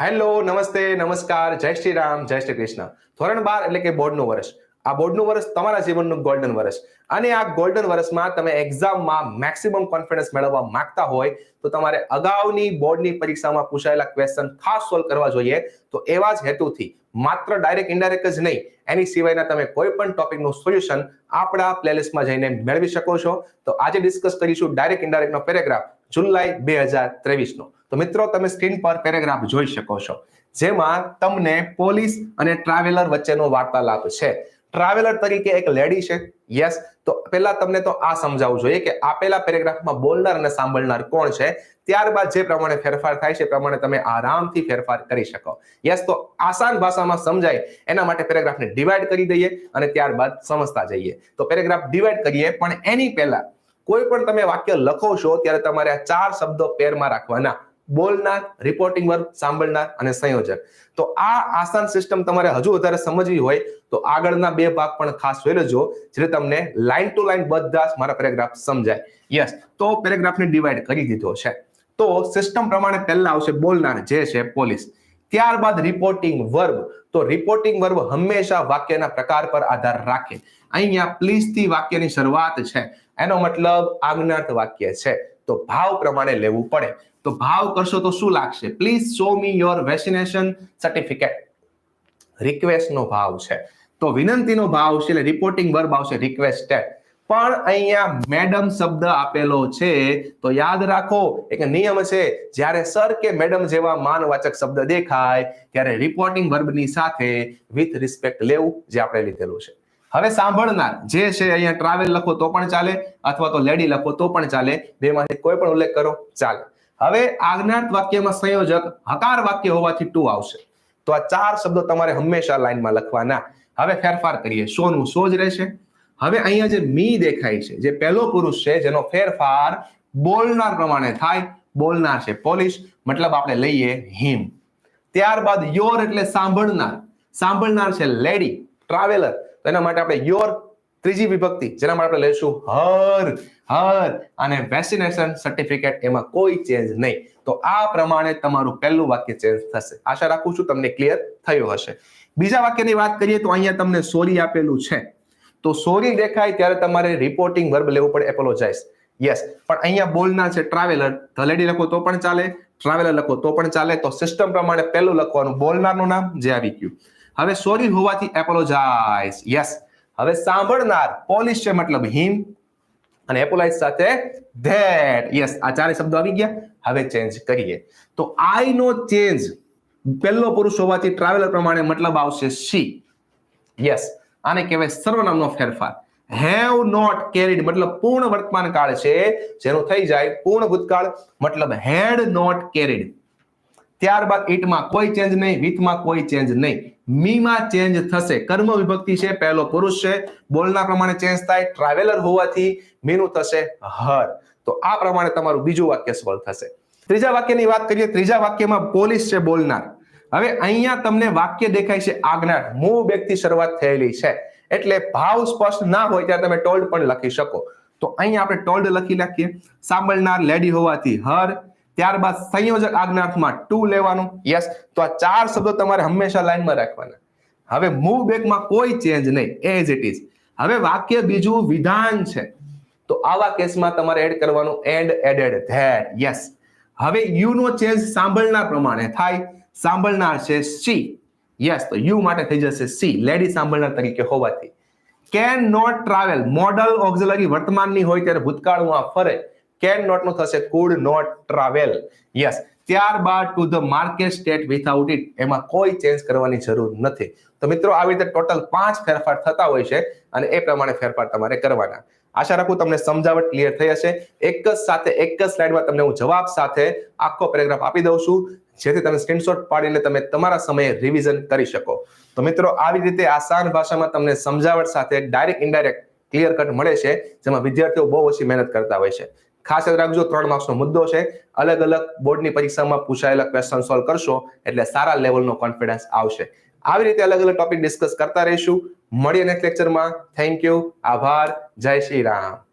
Hello, નમસ્તે, નમસ્કાર, જય શ્રી રામ, જય શ્રી કૃષ્ણ. ધોરણ બાર એટલે કે બોર્ડનું વર્ષ. આ બોર્ડનું વર્ષ તમારા જીવનનું ગોલ્ડન વર્ષ. અને આ ગોલ્ડન વર્ષમાં તમે એક્ઝામમાં મેક્સિમમ કોન્ફિડન્સ મેળવવા માંગતા હોય, તો તમારે અગાઉની બોર્ડની પરીક્ષામાં પૂછાયેલા ક્વેશ્ચન ખાસ સોલ્વ કરવા જોઈએ. તો એવા જ હેતુથી, માત્ર ડાયરેક્ટ ઇન્ડાયરેક્ટ જ નહીં, એની સિવાયના તમે કોઈ પણ ટોપિકનું સોલ્યુશન આપણા પ્લેલિસ્ટમાં જઈને મેળવી શકો છો. તો આજે ડિસ્કસ કરીશું ડાયરેક્ટ ઇન્ડાયરેક્ટનો પેરેગ્રાફ જુલાઈ બે હજાર ત્રેવીસનો. તો મિત્રો, તમે સ્ક્રીન પર પેરેગ્રાફ જોઈ શકો છો. જેમાં તમને પોલીસ અને ટ્રાવેલર વચ્ચેનો વાર્તાલાપ છે. ટ્રાવેલર તરીકે એક લેડી છે. યસ, તો પહેલા તમને તો આ સમજાવવું જોઈએ કે આપેલા પેરેગ્રાફમાં બોલનાર અને સાંભળનાર કોણ છે? ત્યારબાદ જે પ્રમાણે ફેરફાર થાય છે, એ પ્રમાણે તમે આરામથી ફેરફાર કરી શકો. યસ, તો આસાન ભાષામાં સમજાય, એના માટે પેરેગ્રાફને ડિવાઈડ કરી દઈએ અને ત્યારબાદ સમજતા જઈએ. તો પેરેગ્રાફ ડિવાઈડ કરીએ, પણ એની પહેલા કોઈ પણ તમે વાક્ય લખો છો ત્યારે તમારે આ ચાર શબ્દો પેરમાં રાખવાના. બોલનાર રિપોર્ટિંગ વર્ગ સાંભળનાર અને સંયોજક. તો આ આસાન સિસ્ટમ તમારે હજુ વધારે સમજવી હોય, તો આગળના બે ભાગ પણ ખાસ જોઈ લેજો, જે તમને લાઈન ટુ લાઈન બધા મારા પેરેગ્રાફ સમજાય. યસ તો પેરેગ્રાફને ડિવાઈડ કરી દીધો છે. તો સિસ્ટમ પ્રમાણે પહેલા આવશે બોલનાર, જે છે પોલીસ. ત્યારબાદ રિપોર્ટિંગ વર્બ તો રિપોર્ટિંગ વર્બ હંમેશા વાક્યના પ્રકાર પર આધાર રાખે. અહીંયા પ્લીઝથી વાક્યની શરૂઆત છે. એનો મતલબ આજ્ઞાર્થ વાક્ય છે. તો ભાવ પ્રમાણે લેવું પડે. તો ભાવ કરશો તો શું લાગશે? Please show me your vaccination certificate રિક્વેસ્ટનો ભાવ છે. તો વિનંતીનો ભાવ છે એટલે રિપોર્ટિંગ વર્બ આવશે રિક્વેસ્ટેડ પણ અહીંયા મેડમ શબ્દ આપેલો છે, તો યાદ રાખો, એક નિયમ છે, જ્યારે સર કે મેડમ જેવા માનવાચક શબ્દ દેખાય, ત્યારે રિપોર્ટિંગ વર્બની સાથે વિથ રિસ્પેક્ટ લેવું જે આપણે લીધેલું છે. હવે સાંભળનાર જે છે અહીંયા ટ્રાવેલ લખો તો પણ ચાલે, અથવા તો લેડી લખો તો પણ ચાલે, બેમાંથી કોઈ પણ ઉલ્લેખ કરો, ચાલે. હવે આજ્ઞાર્થ વાક્યમાં સંયોજક હકાર વાક્ય હોવાથી ટુ આવશે. તો આ ચાર શબ્દો તમારે હંમેશા લાઈનમાં લખવાના. હવે ફેરફાર કરીએ શોનું સો જ રહેશે. હવે અહીંયા જે મી દેખાય છે, જે પહેલો પુરુષ છે, જેનો ફેરફાર બોલનાર પ્રમાણે થાય, બોલનાર છે પોલિશ મતલબ આપણે લઈએ હિમ. ત્યારબાદ યોર એટલે સાંભળનાર. સાંભળનાર છે લેડી, ટ્રાવેલર. તો એના માટે આપણે યોર ત્રીજી વિભક્તિ, જેના માટે આપણે લઈશું હર હર. અને વેક્સિનેશન સર્ટિફિકેટ એમાં કોઈ ચેન્જ નહીં. તો આ પ્રમાણે તમારું પહેલું વાક્ય ચેન્જ થશે. આશા રાખું છું તમને ક્લિયર થયું હશે. બીજા વાક્યની વાત કરીએ તો અહીંયા તમને સોરી આપેલું છે. તો સોરી દેખાય ત્યારે તમારે રિપોર્ટિંગ વર્બ લેવું પડે એપોલોજાઇઝ યસ પણ અહીંયા બોલનાર છે ટ્રાવેલર ધલેડી લખો તો પણ ચાલે ટ્રાવેલર લખો તો પણ ચાલે. તો સિસ્ટમ પ્રમાણે પહેલું લખવાનું, બોલનારનું નામ જે આવી ગયું. હવે સોરી હોવાથી એપોલોજાઇઝ યસ હવે સાંભળનાર પોલિશ છે, મતલબ હિમ અને એપોલાઇઝ સાથે ધેટ યસ આ ચારે શબ્દો આવી ગયા. હવે ચેન્જ કરીએ. તો આઈ નો ચેન્જ પહેલો પુરુષ હોવાથી ટ્રાવેલર પ્રમાણે મતલબ આવશે સી યસ આને કહેવાય સર્વનામનો ફેરફાર. હેવ નોટ કેરીડ મતલબ પૂર્ણ વર્તમાન કાળ છે, જેનું થઈ જાય પૂર્ણ ભૂતકાળ, મતલબ હેડ નોટ કેરીડ ત્યારબાદ ઇટમાં કોઈ ચેન્જ નહીં વિથમાં કોઈ ચેન્જ નહીં. મીમાં ચેન્જ થશે. કર્મ વિભક્તિ છે, પહેલો પુરુષ છે. બોલના પ્રમાણે ચેન્જ થાય ટ્રાવેલર હોવાથી મીનું થશે હર. તો આ પ્રમાણે તમારું બીજું વાક્ય સોલ્વ થશે. ત્રીજા વાક્યની વાત કરીએ, ત્રીજા વાક્યમાં પોલીસ છે બોલનાર. હવે અહીંયા તમને વાક્ય દેખાય છે આજ્ઞા. મૂવ વ્યક્તિ શરૂઆત થયેલી છે. એટલે ભાવ સ્પષ્ટ ના હોય ત્યારે તમે ટોલ્ડ પણ લખી શકો. તો અહીંયા આપણે ટોલ્ડ લખી નાખીએ. સાંભળનાર લેડી હોવાથી હર, ત્યારબાદ સંયોજક આજ્ઞાર્થમાં ટુ લેવાનું. યસ તો આ ચાર શબ્દો તમારે હંમેશા લાઈનમાં રાખવાના. હવે મૂવ બેકમાં કોઈ ચેન્જ નહીં. એઝ ઇટ ઇઝ હવે વાક્ય બીજું વિધાન છે. તો આવા કેસમાં તમારે એડ કરવાનું એન્ડ એડેડ ધેટ યસ હવે યુ નો ચેન્જ સાંભળનાર પ્રમાણે થાય. સાંભળનાર છે સી યસ તો યુ માટે થઈ જશે સી લેડી સાંભળનાર તરીકે હોવાથી. Can not travel modal auxiliary વર્તમાનની હોય ત્યારે ભૂતકાળમાં ફરે. કેન નોટનું થશે કુડ નોટ ટ્રાવેલ યસ ત્યારબાદ to the market state without it એમાં કોઈ ચેન્જ કરવાની જરૂર નથી. તો મિત્રો, આવી રીતે ટોટલ પાંચ ફેરફાર થતા હોય છે અને એ પ્રમાણે ફેરફાર તમારે કરવાના. આશા રાખું તમને સમજાવટ ક્લિયર થઈ હશે. એક જ સાથે એક જ સ્લાઇડમાં તમને હું જવાબ સાથે આખો પેરેગ્રાફ આપી દઉં છું. જેથી તમે સ્ક્રીનશોટ પાડીને તમે તમારા સમયે રિવિઝન કરી શકો. તો મિત્રો, આવી રીતે આસાન ભાષામાં તમને સમજાવટ સાથે ડાયરેક્ટ ઇનડાયરેક્ટ ક્લિયર કટ મળે છે, જેમાં વિદ્યાર્થીઓ બહુ ઓછી મહેનત કરતા હોય છે. ખાસ યાદ રાખજો, ત્રણ માર્ક્સનો મુદ્દો છે. અલગ અલગ બોર્ડની પરીક્ષામાં પૂછાયેલા ક્વેશ્ચન સોલ્વ કરશો, એટલે સારા લેવલનો કોન્ફિડન્સ આવશે. આવી રીતે અલગ અલગ ટોપિક ડિસ્કસ કરતા રહીશું. મળીએ નેક્સ્ટ લેક્ચરમાં થેન્ક યુ આભાર. જય શ્રી રામ.